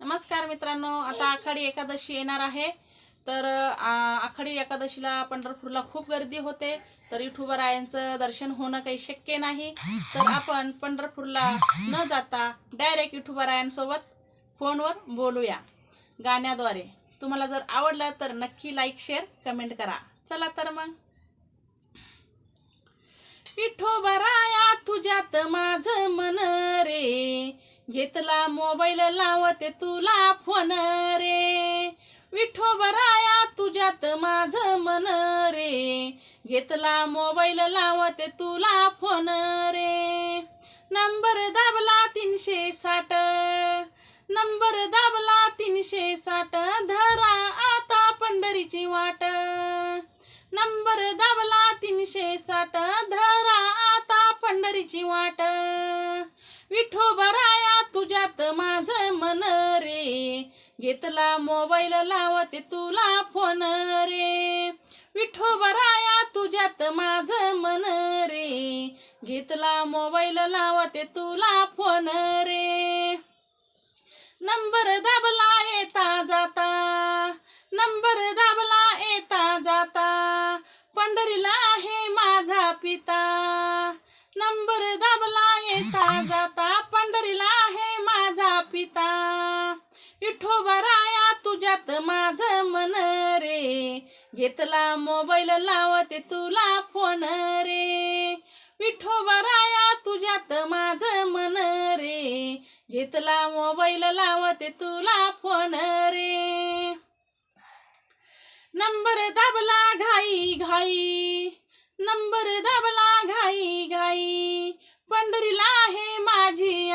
नमस्कार मित्रांनो आता आखाडी एकादशी येणार आहे. तर आखाडी एकादशीला पंढरपूरला खूप गर्दी होते. तर विठुबरायांचं दर्शन होणं काही शक्य नाही. तर आपण पंढरपूरला न जाता डायरेक्ट विठुबरायांसोबत फोनवर बोलूया. गाण्याद्वारे. तुम्हाला जर आवडलं तर नक्की लाईक शेअर कमेंट करा. चला तर मग. विठोबराया तुझ्यात माझं मन घेतला मोबाईल लावते तुला फोन रे. विठोबराया तुझ्यात माझ मन रे. घेतला मोबाईल लावते तुला फोन रे. नंबर दाबला तीनशे साठ. नंबर दाबला तीनशे साठ. धरा आता पंढरीची वाट. नंबर दाबला तीनशे साठ. धरा आता पंढरीची वाट. विठोबरा माझ मन रे. घेतला मोबाईल लावते तुला फोन रे. विठोबराया तुझ्यात माझ मन रे. घेतला मोबाईल लावते तुला फोन रे. नंबर दाबला येता जाता. नंबर दाबला येता जाता. पंढरीला आहे माझा पिता. नंबर दाबला येता जाता. पंढरीला आहे पिता विठोबराया तुझ्यात माझ मन रे. घेतला मोबाईल लावते तुला फोन रे. विठोबराया तुझ्यात माझ मन रे. घेतला मोबाईल लावते तुला फोन रे. नंबर दाबला घाई घाई. नंबर दाबला घाई घाई. पंढरीला आहे माझी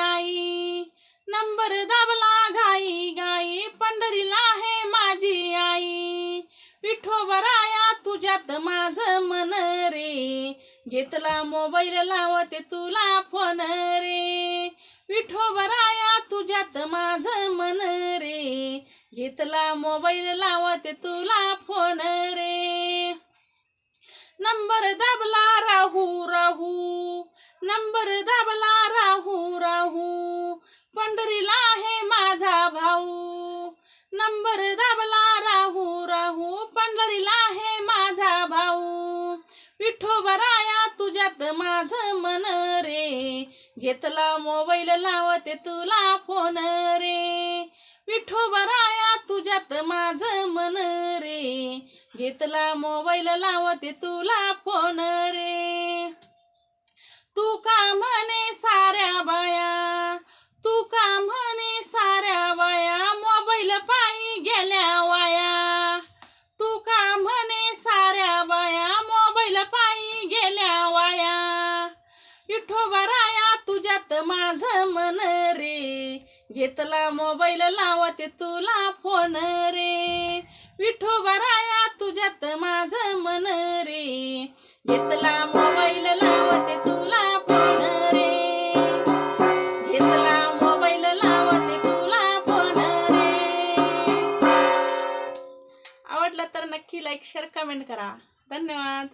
नंबर दाबला घाई घाई पंढरीला आहे माझी आई. विठोबराया तुझ्यात माझ मन रे. घेतला मोबाईल लावते तुला फोन रे. विठोबराया तुझ्यात माझ मन रे. घेतला मोबाईल लावते तुला फोन रे. नंबर दाबला राहू राहू. नंबर दाबला राहू राहू पंढरीला आहे माझा भाऊ. नंबर दाबला राहू राहू पंढरीला आहे माझा भाऊ. विठोबराया तुझ्यात माझ मन रे. घेतला मोबाईल लावते तुला फोन रे. विठोबराया तुझ्यात माझ मन रे. घेतला मोबाईल लावते तुला फोन रे. तू का म्हणे साऱ्या बाया? विठोबराया तुझ्यात माझ मन रे. घेतला मोबाईल लावते तुला फोन रे. विठोबराया तुझ्यात माझ मन रे. घेतला मोबाईल लावते तुला फोन रे. घेतला मोबाईल लावते तुला फोन रे. आवडलं तर नक्की लाईक शेअर कमेंट करा. धन्यवाद.